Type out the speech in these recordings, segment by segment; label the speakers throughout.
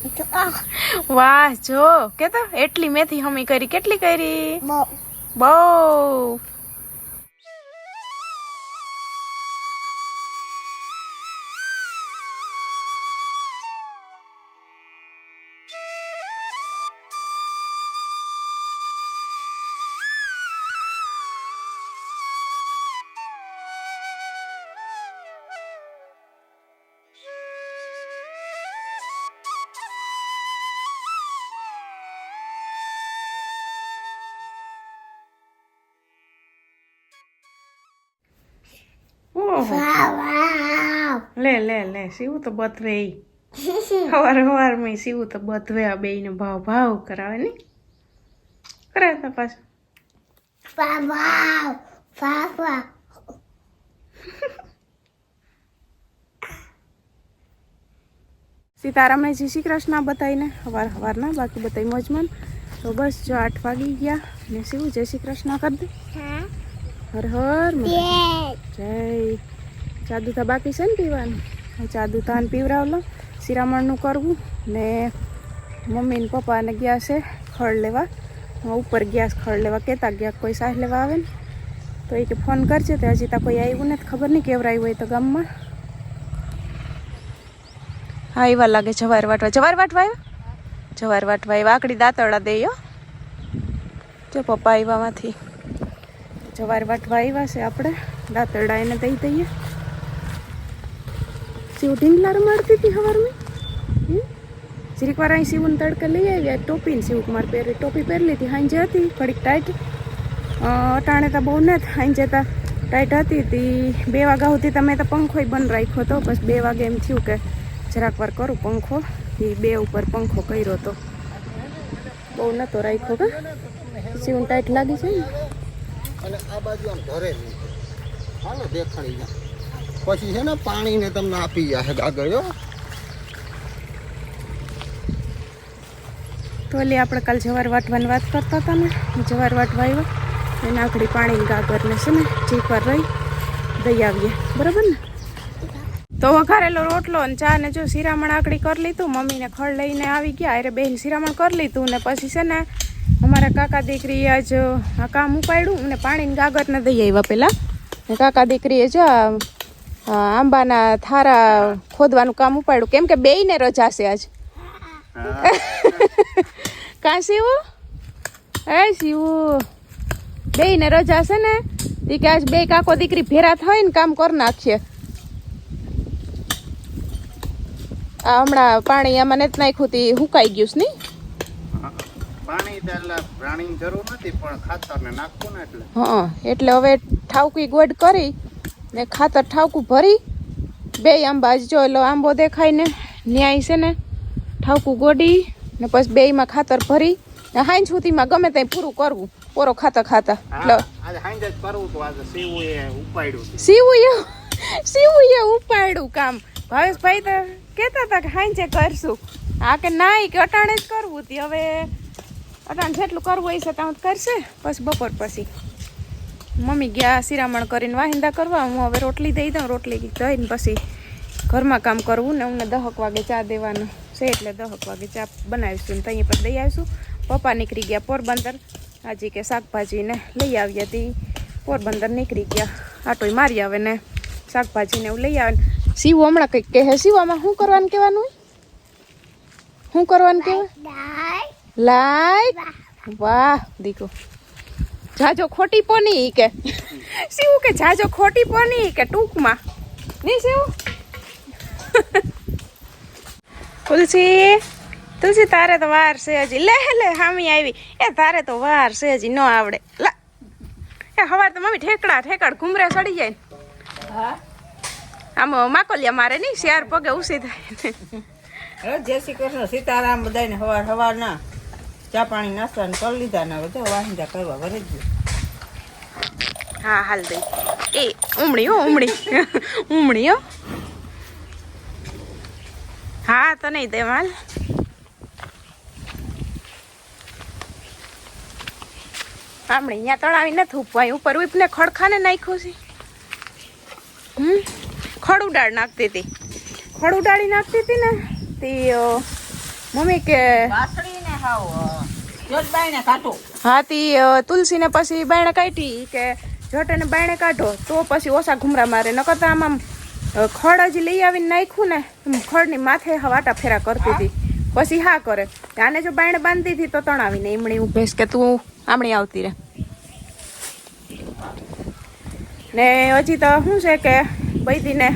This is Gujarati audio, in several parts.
Speaker 1: વાહ જો. કેતો એટલી મેથી હમી કરી. કેટલી કરી?
Speaker 2: બહુ.
Speaker 1: ઓહો લે લે લે સીવું તો બતવે ઈ. હવાર હવારમાં સીવું તો બતવે આ બે ને ભાવ ભાવ કરાવે ને. કરાવે તો પાછું.
Speaker 2: વાવ વાવ
Speaker 1: સીતારામને જય શ્રી કૃષ્ણ બતાવીને હવાર હવારના બાકી બતાવી મોજમાં. તો બસ જો આઠ વાગી ગયા ને શું જય શ્રી કૃષ્ણ કરી દે. હર હર. જય. તો બાકી છે ને પીવાનું? હવે ચાદુ તાન પીવરાવલો શિરામણનું કરવું ને મમ્મી ને પપ્પાને ગયા છે ખડ લેવા. ઉપર ગયા ખડ લેવા. કહેતા ગયા કોઈ સાહ લેવા આવે ને? તો એ કે ફોન કરશે તો હજી ત્યાં કોઈ આવ્યું નથી. ખબર નહીં કેવરાયું હોય તો ગામમાં. હા એવા લાગે જવાર વાટવા. જવાર વાટવા આવ્યા? જવાર વાટવા આવ્યા. આકડી દાંતરડા દે જો પપ્પા આવ્યામાંથી જવાર વાટવા આવ્યા છે આપણે. દાંતરડા એને દઈ દઈએ. શિવ ઢીંગલા રમાડતી હતી સવારમાં જરીક વાર અહીં શિવને તડકે લઈ આવ્યા ટોપી ને શિવકુમાર પહેરી, ટોપી પહેરી લીધી. હાંજે હતી થોડીક ટાઈટ અટાણે તો બહુ નથી. હાંજે તો ટાઈટ હતી તી. બે વાગ્યા સુધી તમે તો પંખોય બંધ રાખ્યો હતો બસ બે વાગે એમ થયું કે જરાક વાર કરું પંખો. એ બે ઉપર પંખો કર્યો તો. બહુ નતો રાખ્યો કે? શિવને ટાઈટ લાગી છે ને?
Speaker 3: અને આ બાજુ આમ ધરે હાલો દેખાડી જાય પછી છે ને પાણીને તમને આપી જાય આગળ
Speaker 1: તો ઓલી આપણે કાલ જવાર વાટવાની વાત કરતા હતા ને, જવાર વાટવા આવ્યો. એને આખડી પાણી ગાગર ને છે ને ચીક પર રહી, દઈ આવીએ. બરાબર ને? તો વઘારેલો રોટલો ને ચા ને જો શિરામણ આકડી કરી લીધું, મમ્મીને ખડ લઈને આવી ગયા અરે બેન શિરામણ કરી લીધું ને પછી છે ને અમારા કાકા દીકરી આજ આ કામ ઉપાડ્યું અને પાણીની ગાગરને દઈ આવ્યા પહેલાં કાકા દીકરીએ જો આંબાના થારા ખોદવાનું કામ ઉપાડ્યું. કેમ કે બેયને રજા છે આજ. કાં શિવું? હે શિવું બે ને રજા છે ને તી કે આજ બે કાકો દીકરી ભેરા થાય ને કામ કરી નાખીએ. આ હમણાં પાણી આમાં નથી નાખ્યું તી હુકાઈ ગયું છે નહીં
Speaker 3: પાણી એટલે પ્રાણીની જરૂર નથી પણ ખાતરને નાખવું ને એટલે.
Speaker 1: હા એટલે હવે ઠાવકી ગોડ કરી ને ખાતર ઠાવકું ભરી. બે આંબા જ એટલે આંબો દેખાય ને ન્યાય છે ને ઠાવકું ગોડી ને પછી બેયમાં ખાતર ભરી. ને હાઈન સુધીમાં ગમે ત્યાં પૂરું કરવું પોરો ખાતા. ખાતા
Speaker 3: સીવું.
Speaker 1: સીવું એ ઉપાડ્યું કામ. ભાવેશભાઈ તો કહેતા હતા કે હાંજે કરશું. હા કે ના કે અટાણે જ કરવું હતી. હવે અટાણે જેટલું કરવું હોય છે ત્યાં કરશે. પછી બપોર પછી. મમ્મી ગયા શિરામણ કરીને વાહિંદા કરવા. હું હવે રોટલી દઈ દઉં. રોટલી દઈને પછી ઘરમાં કામ કરવું ને અમને દહક વાગે ચા દેવાનું છે એટલે દહક વાગે ચા બનાવીશું ને ત્યાં પર દઈ આવીશું. પપ્પા નીકળી ગયા પોરબંદર. હાજી કે શાકભાજીને લઈ આવી હતી. પોરબંદર નીકળી ગયા. આટોય મારી આવે ને શાકભાજીને એવું લઈ આવે સીવું હમણાં કંઈક કહે સીવામાં શું કરવાનું કહેવાનું? શું કરવાનું કહેવાય? લાઈક વાહ દીકો જાજો ખોટી પોની ઈ કે. શિવું કે જાજો ખોટી પોની ઈ કે ટૂંકમાં. નહીં શિવું? તુલસી તુલસી તારે તો વાર છે હજી. લે લે હામી આવી. એ તારે તો વાર છે હજી ન આવડે. લા. એ હવાર તો મમ્મી ઠેકડા ઠેકડ ઘુમરે સડી જાય હા? આમ માકોલિયા મારે નહીં શિયાર પગે ઉસી થાય
Speaker 4: હવે જય શ્રી કૃષ્ણ. સીતારામ બધાને હવાર હવાર ના ચા પાણી નાસ્તા ને કરી લીધા ને હવે વાહિંદા કરવા વરે જ
Speaker 1: હા હાલ દઈ. એ ઉમળી હો ઉમળી. ઉમળી હો. હા તો નહીં દે હાલ. આમણે અહીંયા તળાવી નથી ઉપવાય ઉપર ઉપને ખડખાને નાખ્યું છે. હમ? ખડ ઉડાડ નાખતી હતી. ખડ ઉડાડી નાખતી હતી ને તે મમ્મી કે
Speaker 4: વાસળીને કાઢો
Speaker 1: હાથી તુલસીને પછી બાયણે કાઢી કે જટને બાયણે કાઢો, તો પછી ઓછા ઘુમરા મારે. નકર તો આમ ખડ હજી લઈ આવીને નાખ્યું ને ખડની માથે વાટા ફેરા કરતી હતી. પછી હા કરે. આને જો બાયણે બાંધી હતી તો તણાવીને એમણી ઉભેશ કે તું આમણી આવતી રે ને હજી તો શું છે કે બૈદીને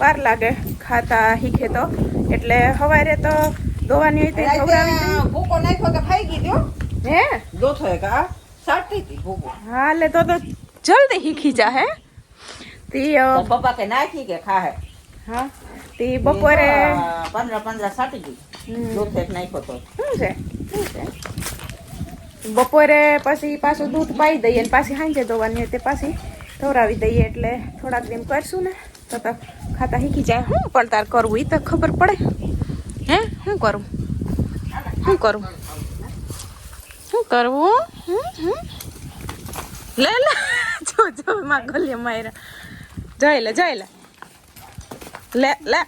Speaker 1: પાર લાગે ખાતા શીખે તો. એટલે સવારે તો દોવાની હોય તો ખવડાવી દઈએ.
Speaker 4: ભૂકો નાખ્યો કે ફાઈ ગઈ ત્યો
Speaker 1: હે?
Speaker 4: દોથો એક આ સાટી હતી ભૂકો.
Speaker 1: હાલે તો તો જલ્દી શીખી જા હે? તી અ,
Speaker 4: તો પપ્પા કે નાખી કે ખાહે?
Speaker 1: હા તી બપોરે
Speaker 4: પંદર પંદર સાટી ગઈ.
Speaker 1: હમ.
Speaker 4: દોથો એક નાખ્યો તો.
Speaker 1: શું છે? શું છે? બપોરે પછી પાછું દૂધ પાઈ દઈએ ને પાછી સાંજે ધોવાની હોય તે પાછી ધોરાવી દઈએ એટલે થોડાક દિન કરશું ને. તો તો ખાતા શીખી જાય. શું પણ તાર કરવું એ તો ખબર પડે. હે? શું કરું? શું કરું? શું કરવું. લે લે. જો જો માં ગલે માયરા જઈ લે જઈ લે. લે લે.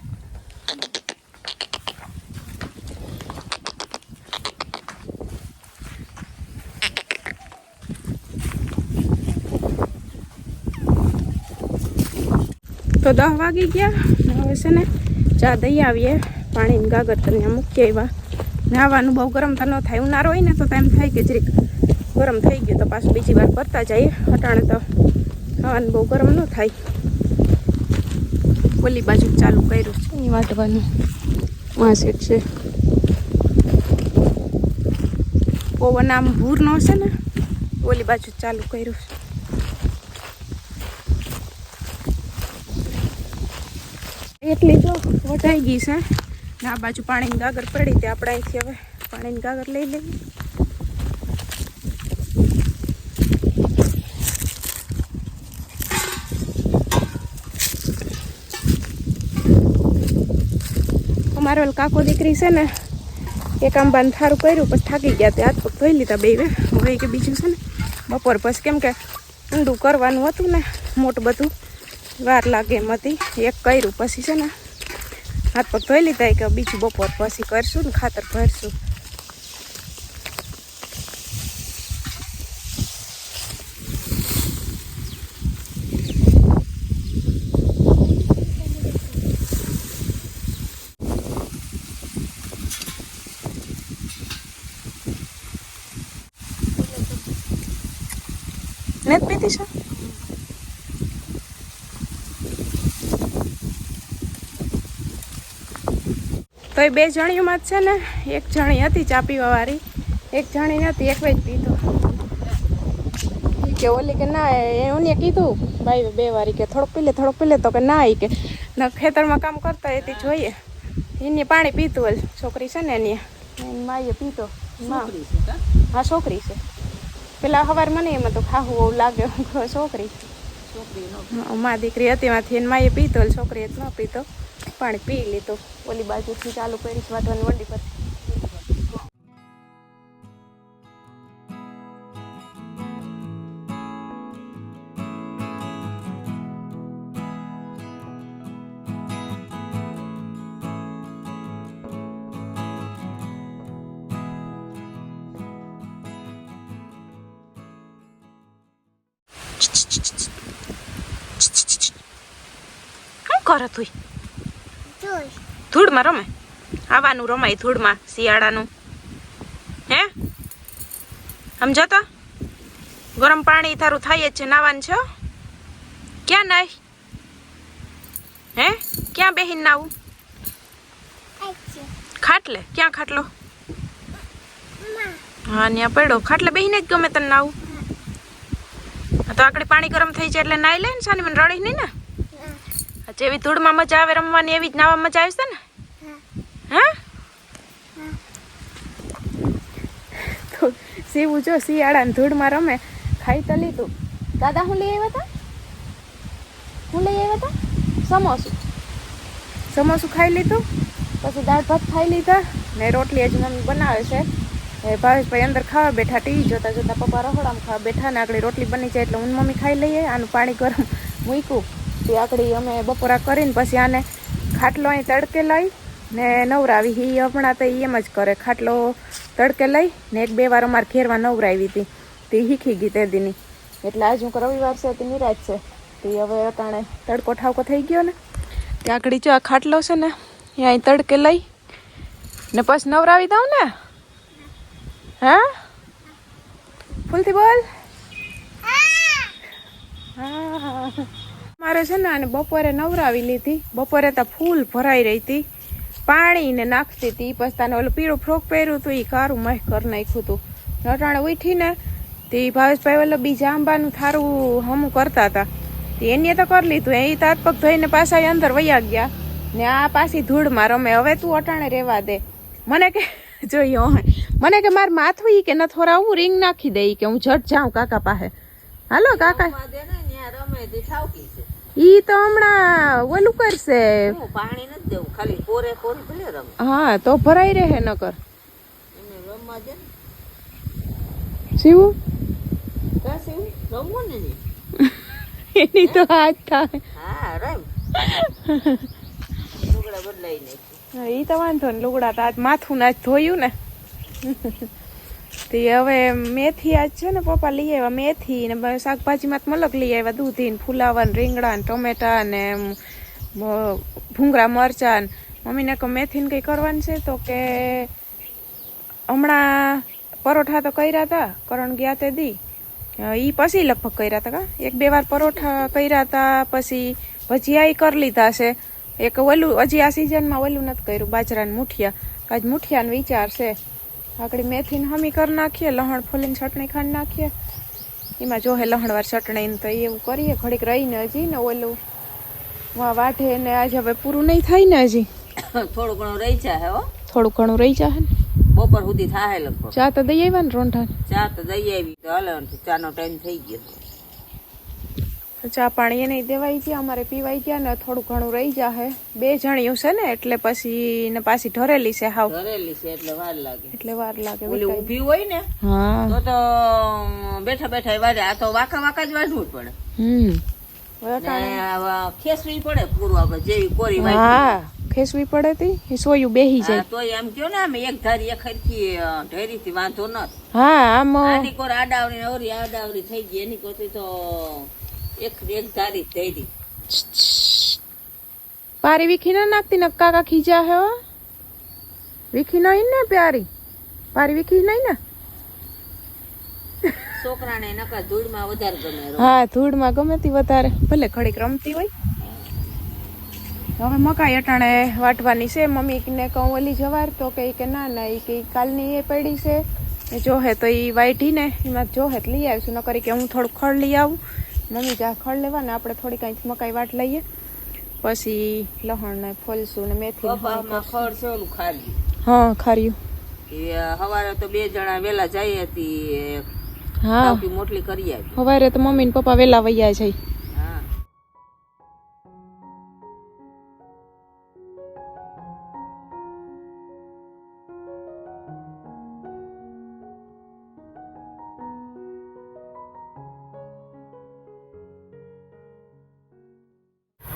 Speaker 1: તો દસ વાગી ગયા. હવે છે ને ચા દઈ આવીએ. પાણીની ગાગર કરીને મૂકી આવ્યા. નાવાનું બહુ ગરમ તો ન થાય, ઉનાળો હોય ને તો તો એમ થાય કે જરીક ગરમ થઈ ગયું તો પાછું બીજી વાર કરતા જઈએ. અટાણે તો ખાવાનું બહુ ગરમ ન થાય. ઓલી બાજુ ચાલુ કર્યું છે એ વાટવાનું. વાં છે. પવન આમ ભૂર નો હશે ને, ઓલી બાજુ ચાલુ કર્યું છે. એટલી જો વટાઈ ગઈ છે. ને આ બાજુ પાણીની ગાગર પડી તે આપણે અહીંથી હવે પાણીની ગાગર લઈ લેવી અમારો કાકો દીકરી છે ને, એક આમ બાંધારું કર્યું પણ થાકી ગયા તે હાથ પગ ધોઈ લીધા બે હવે કે બીજું છે ને, બપોર પછી કેમ કે ઊંડું કરવાનું હતું ને, મોટું બધું, વાર લાગે એમ હતી. એક કર્યું, પછી છે ને હાથ પગ ધોઈ લીધા કે બીજું બપોર પછી કરશું ને ખાતર ભરશું. નથી પીતી છે તો એ બે જણીઓમાં જ છે ને. એક જણી હતી ચા પીવા વાળી એક જણી નથી એક જ પીધો. કે ઓલી કે ના એ ઓને કીધું ભાઈ બે વારી કે થોડોક પી લે થોડોક પી લે તો કે ના ઈ કે ના ખેતરમાં કામ કરતા એથી જોઈએ. એને પાણી પીતું હોય છોકરી છે ને એની. એની માએ પીતો માં હા છોકરી છે. પેલા સવાર મને એમાં તો ખાવું બહુ લાગે છોકરી. મા દીકરી હતી એમાંથી એની માઈએ પીતો છોકરી છોકરીએ ન પીતો પાણી પી લીધો. ઓલી બાજુથી ચાલુ કરીશ વાટવાની વંડી પર. શું કરે તું ધૂળમાં રમે? આવાનું રમાય ધૂળમાં શિયાળાનું. હે? સમજો તો? ગરમ પાણી તારું થાય જ છે નાવાનું છે ક્યાં નાય? હે? ક્યાં બેહીન નાવું? ખાટલે. ક્યાં ખાટલો? હા ત્યાં પડ્યો. ખાટલે બેહીને જ ગમે તને નાવું. તો આકડી પાણી ગરમ થઈ જાય એટલે નાઈ લે ને સાની મને રડી નહીં ને. જેવી ધૂળમાં મજા આવે, રમવાની એવી જ નાવા મજા આવશે ને? હા? સીવું જો શિયાળાની ધૂળમાં રમે, ખાઈ તો લીધું. દાદા, હું લઈ આવ્યા હતા હું લઈ આવ્યા હતા સમોસું. સમોસું ખાઈ લીધું, પછી દાળ ભાત ખાઈ લીધા, ને રોટલી હજી મમ્મી બનાવે છે. એ ભાવેશભાઈ અંદર ખાવા બેઠા ટીવી જોતા જોતા પપ્પા રહોડામાં ખાવા બેઠા ને આગળ રોટલી બની જાય એટલે હું મમ્મી ખાઈ લઈએ, આનું પાણી ગરમ મૂક્યું. તે આગળ અમે બપોરા કરીને પછી આને ખાટલો અહીં તડકે લઈ ને નવરાવી. હી હમણાં તો એમ જ કરે ખાટલો તડકે લઈ ને એક બે વાર અમારે ઘેરમાં નવરાવી હતી. તે શીખી ગઈ તે દીની એટલે આજ હું રવિવાર છે તે નિરાજ છે. તે હવે અટાણે તડકો ઠાવકો થઈ ગયો ને. ત્યાં આગળ જો આ ખાટલો છે ને એ અહીં તડકે લઈ ને પછી નવરાવી દઉં ને. હા? ફૂલથી બોલ. હા હા. મારે છે ને આને બપોરે નવરાવી લીધી. બપોરે તો ફૂલ ભરાઈ રહી હતી. પાણીને નાખતી હતી. પછી તાને ઓલું પીળું ફ્રોક પહેર્યું હતું. એ કારું મહ કર નાખ્યું હતું. નટાણે ઉઠીને તે ભાવેશભાઈ ઓલો બીજા આંબાનું થારું હમું કરતા હતા. તે એને તો કરી લીધું. એ તાત પગ ધોઈને પાછા અંદર વયા ગયા. ને આ પાછી ધૂળમાં રમે. હવે તું અટાણે રહેવા દે. મને કે જોઈએ મને કે મારે માથું ઈ કે ન હું રિંગ નાખી દે કે હું જટ જાઉં કાકા પાસે. હાલો કાકા.
Speaker 4: રમે
Speaker 1: ઈ તો હમણાં ઓલું કરશે.
Speaker 4: પાણી નથી દેવું ખાલી કોરે કોર ભલે રમે.
Speaker 1: હા તો ભરાઈ રહે નકર.
Speaker 4: એને રમવા દે
Speaker 1: શિવું?
Speaker 4: કા શિવ? રમવું ને
Speaker 1: એની તો હાથ થાય.
Speaker 4: હા રમ. લુગડા બદલાઈ નાખી
Speaker 1: ઈ તો વાંધો ને લુગડા તો આજ માથું ના જ ધોયું ને. તે હવે મેથી આજ છે ને પપ્પા લઈ આવ્યા મેથી ને શાકભાજીમાં મલક લઈ આવ્યા, દૂધી ને ફુલાવા ને રીંગણા ને ટમેટા ને ભૂંગળા, મરચા ને. મમ્મીને કહું, મેથીને કંઈ કરવાનું છે? તો કે હમણાં પરોઠા તો કર્યા હતા કરણ ગયા તે દી. એ પછી લગભગ કર્યા હતા કા? એક બે વાર પરોઠા કર્યા હતા પછી ભજીયા કરી લીધા છે. એક ઓલું હજી આ સિઝનમાં ઓલું નથી કર્યું, બાજરાનું મુઠિયા. કાજ મુઠિયાનો વિચાર છે. આગળ મેથીને હમી કરી નાખીએ લહણ ફોલીને ચટણી ખાંડ નાખીએ. એમાં જોહે લહણવાર ચટણી ને તો એવું કરીએ ઘડીક રહીને હજી ને ઓલું વા વાઢે ને આજે હવે પૂરું નહીં થાય ને હજી.
Speaker 4: થોડું ઘણું રહી જાય હો.
Speaker 1: થોડું ઘણું રહી જાય ને.
Speaker 4: બપોર સુધી થાય લગભગ.
Speaker 1: ચા તો દઈ આવ્યા ને રોંઢા
Speaker 4: ચા તો દઈ આવી તો હાલે ચા નો ટાઈમ થઈ ગયો.
Speaker 1: ચા પાણી એને દેવાઈ ગયા અમારે પીવાઈ ગયા ને થોડું ઘણું રહી જાહે. બે જણિયું છે ને એટલે પછી ને પાછી ઢરેલી છે હાવ.
Speaker 4: ઢરેલી છે એટલે વાર લાગે.
Speaker 1: એટલે વાર લાગે
Speaker 4: ઓલી ઊભી હોય ને
Speaker 1: હા.
Speaker 4: તો તો બેઠા બેઠા વારે આ તો વાકા વાકા જ વાઢવું પડે.
Speaker 1: હમ.
Speaker 4: ખેસવી પડે પૂરું આપણે જેવી કોરી
Speaker 1: હા ખેસવી પડે તી સોયું બેહી જાય.
Speaker 4: તો એમ કયો ને આમ એક ધારી એક હરખી ઢેરી થી વાંધો ન
Speaker 1: હા આમ
Speaker 4: આની કોર આડાવરી ઓરી આડાવરી થઈ ગઈ એની કોતી તો એક ધારી.
Speaker 1: પારી વીખી ના નાખતી ને કાકા ખીજા હે. વીખી નહીં ને પ્યારી? પારી વીખી નહીં ને?
Speaker 4: છોકરાને નકા ધૂળમાં વધારે ગમે
Speaker 1: હા ધૂળમાં ગમે તી વધારે. ભલે ઘડીક રમતી હોય. હવે મકાઈ અટાણે વાટવાની છે. મમ્મી ને કહું ઓલી જવાર તો કે કે ના ના એ કે કાલની એ પડી છે. એ જોહે તો એ વાઢી ને એમાં જોહે લઈ આવીશું. ન કરી કે હું થોડું ખડ લઈ આવું. મમ્મી જા ખડ લેવા ને આપણે થોડી કાંઈ મકાઈ વાટ લઈએ. પછી લહણ ને ફોલસું ને મેથી
Speaker 4: ખડ છે ઓલું ખારી
Speaker 1: હા ખાર્યું.
Speaker 4: હવારે તો બે જણા વેલા જઈએ હતી
Speaker 1: હા.
Speaker 4: મોટલી કરી આવી
Speaker 1: સવારે તો મમ્મી ને પપ્પા વેલા વૈયા જાય.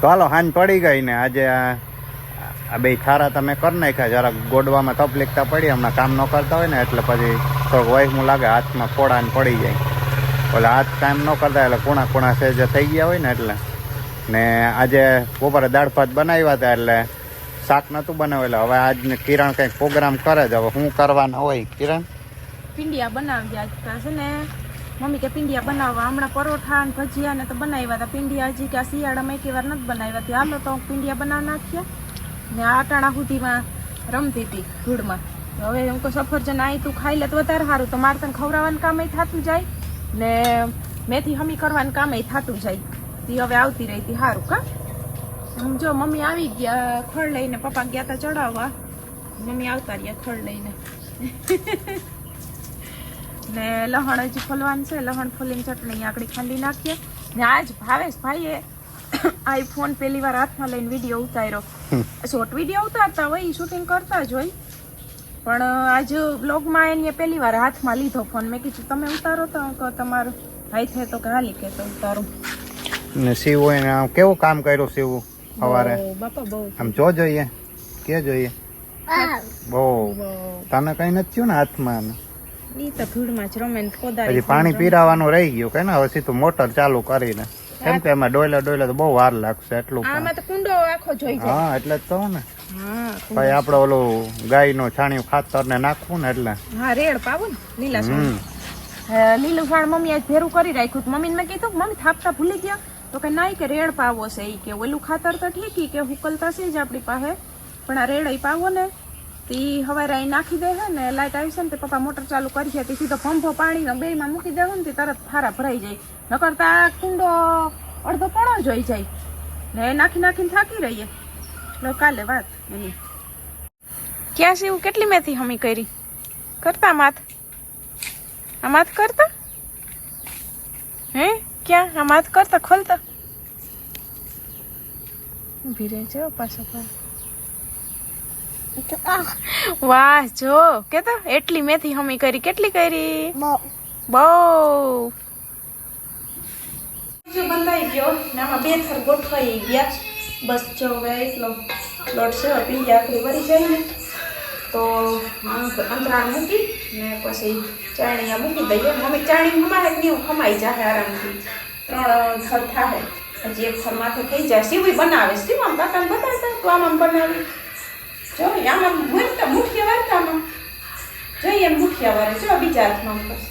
Speaker 3: તો હાલો હાન પડી ગઈ ને આજે આ બે થારા તમે કરી નાખ્યા. જરાક ગોડવામાં તકલીફ પડી, હમણાં કામ ન કરતા હોય ને, એટલે પછી થોડુંક વહીમું લાગે, હાથમાં ફોડા ને પડી જાય. એટલે હાથ કામ ન કરતા, એટલે કુણા કુણા સેજે થઈ ગયા હોય ને, એટલે. ને આજે બપોરે દાળ ભાત બનાવ્યા હતા, એટલે શાક નહોતું બનાવ્યું એટલે હવે આજને કિરણ કંઈક પ્રોગ્રામ કરે જ હવે શું કરવાના હોય? કિરણ?
Speaker 1: પિંડિયા બનાવ્યા છે ને. મમ્મી કે પિંડિયા બનાવવા. હમણાં પરોઠા ને ભજીયા ને તો બનાવ્યા હતા પિંડિયા હજી કે આ શિયાળામાં એક વાર નથી બનાવ્યા હતી હાલો તો પિંડિયા બનાવી નાખ્યા ને આ ટાણા સુધીમાં રમતી હતી ધૂળમાં. હવે હું કહું, સફરજન આવી તું ખાઈ લે તો વધારે સારું. તો મારે તને ખવડાવવાનું કામ થતું જાય ને મેથી હમી કરવાનું કામ થતું જાય. તી હવે આવતી રહી હતી સારું કા? જો મમ્મી આવી ગયા ખડ લઈને, પપ્પા ગયા તા ચડાવવા. મમ્મી આવતા રહ્યા ખડ લઈને. ને લહણ હજી ફોલવાનું છે. લહણ ફોલીને ચટણી આકડી ખાંડી નાખીએ. ને આજ ભાવેશ ભાઈએ આઈફોન પહેલી વાર હાથમાં લઈને વીડિયો ઉતાર્યો. શોર્ટ વીડિયો ઉતારતા હોય શૂટિંગ કરતા જ હોય. પણ આજ બ્લોગમાં એને પહેલી વાર હાથમાં લીધો ફોન મેં કીધું તમે ઉતારો તો કે તમારું ભાઈ છે તો હાલી કે તો ઉતારું.
Speaker 3: ને શિવ એને કેવું કામ કર્યું શિવ સવારે?
Speaker 1: બાપા બહુ.
Speaker 3: આમ જો જોઈએ કે જોઈએ? બહુ. તને કઈ નથી થયું ને હાથમાં
Speaker 1: ઈ તો ધૂળમાં જ રમે કોદાળી
Speaker 3: પછી પાણી પીરાવાનું રહી ગયું કે ને? હવે સીધું મોટર ચાલુ કરીને. કેમ કે એમાં ડોયલા ડોયલા તો બહુ વાર લાગશે એટલું.
Speaker 1: આમાં તો કુંડો આખો જોઈ જાય.
Speaker 3: હા એટલે જ તો ને.
Speaker 1: ભાઈ
Speaker 3: આપડે આપણે ઓલું ગાયનું છાણિયું ખાતર ને નાખવું ને એટલે.
Speaker 1: હા રેડ પાવો ને લીલા છાણ લીલું છાણ મમ્મી આજ ભેરું કરી રાખ્યું તો મમ્મીને મેં કીધું મમ્મી થાપતા ભૂલી ગયા. તો કે નાઈ કે રેડ પાવો છે એ કે. ઓલું ખાતર તો ઠીક કે હુકલતા છે જ આપણી પાસે. પણ આ રેડ પાવો ને તો હવે રાઈ નાખી દે હે ને લાઈટ આવી છે ને તે પપ્પા મોટર ચાલુ કરી છે, તે સીધો પંપો પાણીનો બેમાં મૂકી દેવો ને, તે તરત થારા ભરાઈ જાય. નકર તો આ કુંડો અડધો પોણો જ હોઈ જાય. ને નાખી નાખીને થાકી રહીએ. એટલે કાલે વાત એની. ક્યાં છે એવું? કેટલી મેથી હમી કરી? કરતા માથ? આ માથ કરતા? હે? ક્યાં? આ માથ કરતા? ખોલતા? ભીરે છે પાછો પાછો. વાહ જો કે તો એટલી મેથી હમી કરી. કેટલી કરી?
Speaker 2: બહુ.
Speaker 1: બહુ. જો બંધાઈ ગયો ને બે થર ગોઠવાઈ ગયા. બસ જો હવે એટલો લોટ છે હવે આખરી વળી જાય ને. તો આમ મૂકી ને પછી ચાણીયા મૂકી દઈએ. મમ્મી ચાણી હમાય કે નહીં જાય આરામથી. ત્રણ થર થાય હજી એક થર માથે થઈ જાય. સીવી બનાવે. સીવ આમ કાકાને બતાવતા તું આમ આમ બનાવી. જો, આમાં મુઠિયા મુખ્ય આમાં જોઈએ મુઠિયા વારે, જો, બીજા હાથમાં બસ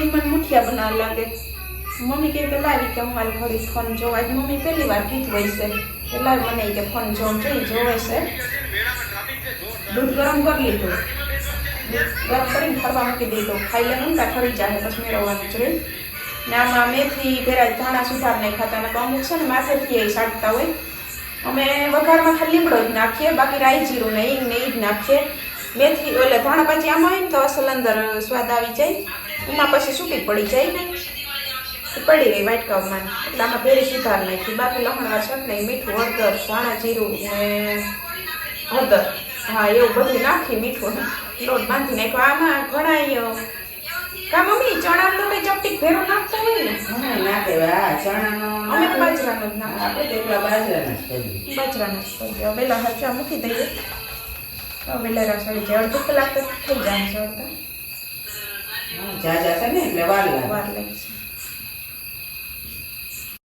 Speaker 1: એ પણ મુઠિયા બનાવવા લાગે. મમ્મી કહે કે, લાવી કે અમારે ઘરે ફોન જોવા. મમ્મી પહેલી વાર કીધું છે. કે લાવી મને કે ફોન જોવા જોઈ જોવે છે. દૂધ ગરમ કરી લીધું. ગરમ કરીને ફરવા મૂકી દીધું. ખાઈ લે ઊંડા ખરી જાય પછી મેળવવાનું જ રહી. ને આમાં મેથી ભેરાય ધાણા સુધાર નહીં ખાતા ને અમુક છે ને માથેથી એ સાટતા હોય. અમે વઘારમાં ખાલી લીમડો જ નાખીએ, બાકી રાઈ જીરું ને ઈંગ ને એ જ નાખીએ. મેથી, એટલે ધાણા પછી આમાં હોય ને તો અસલ અંદર સ્વાદ આવી જાય. એમાં પછી સૂકી પડી જાય ને. પડી રહી વાટકામાં. એટલે આમાં ભેરી સુધાર નાખી. બાકી લહણવા ચટણી મીઠું હળદર, ધાણા જીરું ને હળદર. હા, એવું બધું નાખી મીઠું. લોટ બાંધી નાખ્યો. આમાં ઘણા કા મમ્મી ચણા લોટે ચપટી ભેરો નાખતા હોય ને?
Speaker 4: ના નાખે ચણા ચણાનો
Speaker 1: અમે
Speaker 4: નાખે.
Speaker 1: બાજરાનો જ નાખીએ
Speaker 4: આપણે તો એકલા બાજરાના જ કરીએ.
Speaker 1: બાજરાના જ કરીએ. વેલા હરચા મૂકી દઈએ. તો વેલા રસોડી જે અડધો કલાક થઈ જાય ચડતા
Speaker 4: હા, ઝાઝા છે ને એટલે વાર લાગે.
Speaker 1: વાર લાગશે